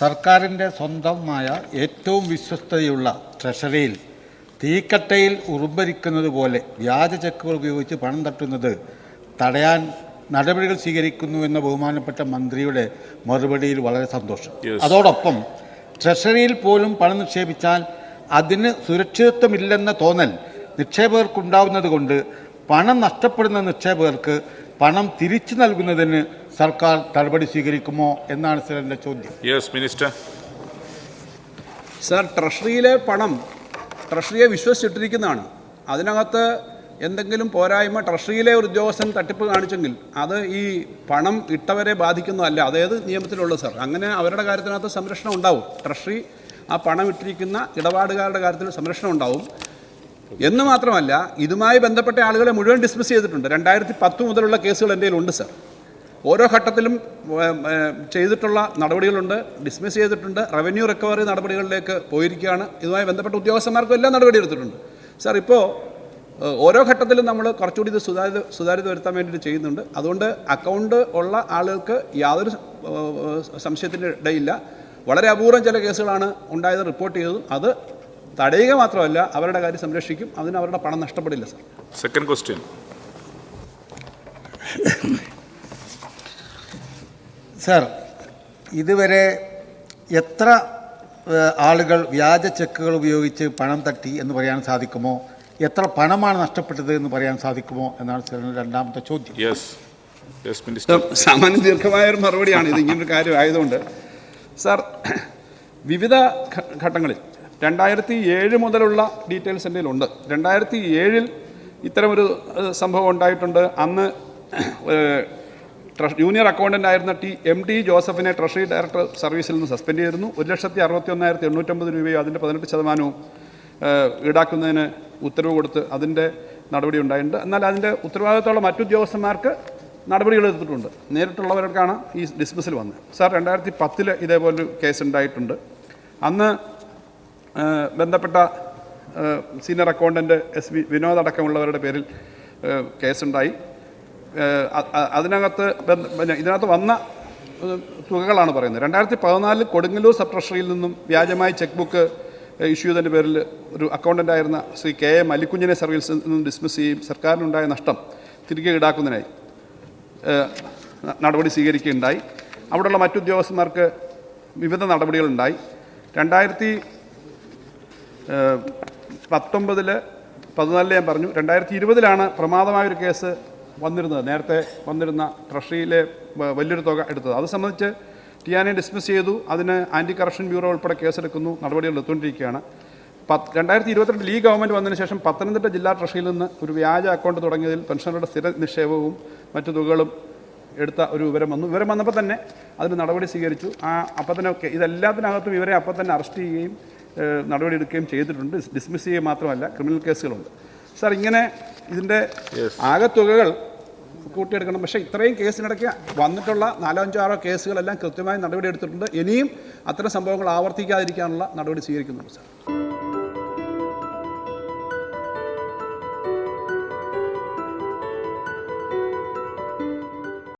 സർക്കാരിന്റെ സ്വന്തമായ ഏറ്റവും വിശ്വസ്തതയുള്ള ട്രഷറിയിൽ തീക്കട്ടയിൽ ഉറുമ്പരിക്കുന്നത് പോലെ വ്യാജ ചെക്കുകൾ ഉപയോഗിച്ച് പണം തട്ടുന്നത് തടയാൻ നടപടികൾ സ്വീകരിക്കുന്നു എന്ന ബഹുമാനപ്പെട്ട മന്ത്രിയുടെ മറുപടിയിൽ വളരെ സന്തോഷം. അതോടൊപ്പം ട്രഷറിയിൽ പോലും പണം നിക്ഷേപിച്ചാൽ അതിന് സുരക്ഷിതത്വമില്ലെന്ന തോന്നൽ നിക്ഷേപകർക്കുണ്ടാവുന്നത് കൊണ്ട് പണം നഷ്ടപ്പെടുന്ന നിക്ഷേപകർക്ക് പണം തിരിച്ചു നൽകുന്നതിന് സർക്കാർ നടപടി സ്വീകരിക്കുമോ എന്നാണ് സർ എന്റെ ചോദ്യം. യെസ് മിനിസ്റ്റർ സർ ട്രഷറിയിലെ പണം ട്രഷറിയെ വിശ്വസിച്ചിട്ടിരിക്കുന്നതാണ്. അതിനകത്ത് എന്തെങ്കിലും പോരായ്മ ട്രഷറിയിലെ ഒരു ഉദ്യോഗസ്ഥൻ തട്ടിപ്പ് കാണിച്ചെങ്കിൽ അത് ഈ പണം ഇട്ടവരെ ബാധിക്കുന്നതല്ല. അതേത് നിയമത്തിലുള്ളത് സാർ അങ്ങനെ അവരുടെ കാര്യത്തിനകത്ത് സംരക്ഷണം ഉണ്ടാവും. ട്രഷറി ആ പണം ഇട്ടിരിക്കുന്ന ഇടപാടുകാരുടെ കാര്യത്തിൽ സംരക്ഷണം ഉണ്ടാവും. എന്ന് മാത്രമല്ല ഇതുമായി ബന്ധപ്പെട്ട ആളുകളെ മുഴുവൻ ഡിസ്മിസ് ചെയ്തിട്ടുണ്ട്. രണ്ടായിരത്തി പത്ത് മുതലുള്ള കേസുകൾ എന്റെ ഉണ്ട് സർ ഓരോ ഘട്ടത്തിലും ചെയ്തിട്ടുള്ള നടപടികളുണ്ട് ഡിസ്മിസ് ചെയ്തിട്ടുണ്ട് റവന്യൂ റിക്കവറി നടപടികളിലേക്ക് പോയിരിക്കുകയാണ്. ഇതുമായി ബന്ധപ്പെട്ട ഉദ്യോഗസ്ഥന്മാർക്കും എല്ലാം നടപടി എടുത്തിട്ടുണ്ട്. സാർ ഇപ്പോൾ ഓരോ ഘട്ടത്തിലും നമ്മൾ കുറച്ചുകൂടി ഇത് സുതാര്യത സുതാര്യത വരുത്താൻ വേണ്ടിയിട്ട് ചെയ്യുന്നുണ്ട്. അതുകൊണ്ട് അക്കൗണ്ട് ഉള്ള ആളുകൾക്ക് യാതൊരു സംശയത്തിന്റെ ഇടയില്ല. വളരെ അപൂർവം ചില കേസുകളാണ് ഉണ്ടായത് റിപ്പോർട്ട് ചെയ്തതും. അത് തടയുക മാത്രമല്ല അവരുടെ കാര്യം സംരക്ഷിക്കും അതിന് അവരുടെ പണം നഷ്ടപ്പെടില്ല സർ. സെക്കൻഡ് ക്വസ്റ്റ്യൻ സർ ഇതുവരെ എത്ര ആളുകൾ വ്യാജ ചെക്കുകൾ ഉപയോഗിച്ച് പണം തട്ടി എന്ന് പറയാൻ സാധിക്കുമോ? എത്ര പണമാണ് നഷ്ടപ്പെട്ടത് എന്ന് പറയാൻ സാധിക്കുമോ? എന്നാണ് സാറിന്റെ രണ്ടാമത്തെ ചോദ്യം. യെസ് യെസ് മിനിസ്റ്റർ സാമാന്യ ദീർഘമായ ഒരു മറുപടിയാണ് ഇത് ഇങ്ങനൊരു കാര്യം ആയതുകൊണ്ട്. സാർ വിവിധ ഘട്ടങ്ങളിൽ രണ്ടായിരത്തി ഏഴ് മുതലുള്ള ഡീറ്റെയിൽസ് എന്റെ ഉണ്ട് രണ്ടായിരത്തി ഏഴിൽ ഇത്തരമൊരു സംഭവം ഉണ്ടായിട്ടുണ്ട്. അന്ന് ജൂനിയർ അക്കൗണ്ടന്റ് ആയിരുന്ന ടി എം ടി ജോസഫിനെ ട്രഷറി ഡയറക്ടർ സർവീസിൽ നിന്ന് സസ്പെൻഡ് ചെയ്തിരുന്നു. ഒരു ലക്ഷത്തി അറുപത്തി ഒന്നായിരത്തി എണ്ണൂറ്റമ്പത് രൂപയോ അതിന്റെ പതിനെട്ട് ശതമാനവും ഈടാക്കുന്നതിന് ഉത്തരവ് കൊടുത്ത് അതിന്റെ നടപടി ഉണ്ടായിട്ടുണ്ട്. എന്നാൽ അതിന്റെ ഉത്തരവാദിത്തമുള്ള മറ്റുദ്യോഗസ്ഥന്മാർക്ക് നടപടികൾ എടുത്തിട്ടുണ്ട്. നേരിട്ടുള്ളവർക്കാണ് ഈ ഡിസ്മിസിൽ വന്നത്. സാർ രണ്ടായിരത്തി പത്തിൽ ഇതേപോലൊരു കേസ് ഉണ്ടായിട്ടുണ്ട്. അന്ന് ബന്ധപ്പെട്ട senior accountant S V Vinod അടക്കമുള്ളവരുടെ പേരിൽ കേസുണ്ടായി. അതിനകത്ത് പിന്നെ ഇതിനകത്ത് വന്ന തുകകളാണ് പറയുന്നത്. രണ്ടായിരത്തി പതിനാലിൽ കൊടുങ്ങല്ലൂർ സബ് ട്രഷറിയിൽ നിന്നും വ്യാജമായി ചെക്ക് ബുക്ക് ഇഷ്യൂ ചെയ്തതിന്റെ പേരിൽ ഒരു അക്കൗണ്ടന്റ് ആയിരുന്ന ശ്രീ കെ എ അലിക്കുഞ്ഞിനെ സർവീസിൽ നിന്നും ഡിസ്മിസ് ചെയ്യും സർക്കാരിനുണ്ടായ നഷ്ടം തിരികെ ഈടാക്കുന്നതിനായി നടപടി സ്വീകരിക്കുകയുണ്ടായി. അവിടെയുള്ള മറ്റു ഉദ്യോഗസ്ഥന്മാർക്ക് വിവിധ നടപടികളുണ്ടായി. രണ്ടായിരത്തി പത്തൊമ്പതിൽ പതിനാലിൽ ഞാൻ പറഞ്ഞു രണ്ടായിരത്തി ഇരുപതിലാണ് പ്രമാദമായൊരു കേസ് വന്നിരുന്നത്. നേരത്തെ വന്നിരുന്ന ട്രഷറിയിലെ വലിയൊരു തുക എടുത്തത്. അത് സംബന്ധിച്ച് ടിയാനെ ഡിസ്മിസ് ചെയ്തു. അതിന് ആന്റി കറപ്ഷൻ ബ്യൂറോ ഉൾപ്പെടെ കേസെടുക്കുന്നു. നടപടികൾ എടുത്തുകൊണ്ടിരിക്കുകയാണ്. പത്ത് രണ്ടായിരത്തി ഇരുപത്തിരണ്ടിൽ ഈ ഗവൺമെന്റ് വന്നതിന് ശേഷം പത്തനംതിട്ട ജില്ലാ ട്രഷറിയിൽ നിന്ന് ഒരു വ്യാജ അക്കൗണ്ട് തുടങ്ങിയതിൽ പെൻഷനറുടെ സ്ഥിര നിക്ഷേപവും മറ്റു തുകകളും എടുത്ത ഒരു വിവരം വന്നു. വിവരം വന്നപ്പോൾ തന്നെ അതിന് നടപടി സ്വീകരിച്ചു. ആ അപ്പം തന്നെ ഇതെല്ലാത്തിനകത്തും ഇവരെ അപ്പം തന്നെ അറസ്റ്റ് ചെയ്യുകയും ഏഹ്, നടപടി എടുക്കുകയും ചെയ്തിട്ടുണ്ട് ഡിസ്മിസ് ചെയ്യുക മാത്രമല്ല ക്രിമിനൽ കേസുകളുണ്ട്. സാർ ഇങ്ങനെ ഇതിന്റെ ആകെത്തുകകൾ തുകകൾ കൂട്ടിയെടുക്കണം. പക്ഷേ ഇത്രയും കേസിനിടയ്ക്ക് വന്നിട്ടുള്ള നാലോ അഞ്ചോ ആറോ കേസുകളെല്ലാം കൃത്യമായി നടപടി എടുത്തിട്ടുണ്ട് ഇനിയും അത്തരം സംഭവങ്ങൾ ആവർത്തിക്കാതിരിക്കാനുള്ള നടപടി സ്വീകരിക്കുന്നുണ്ട് സാർ.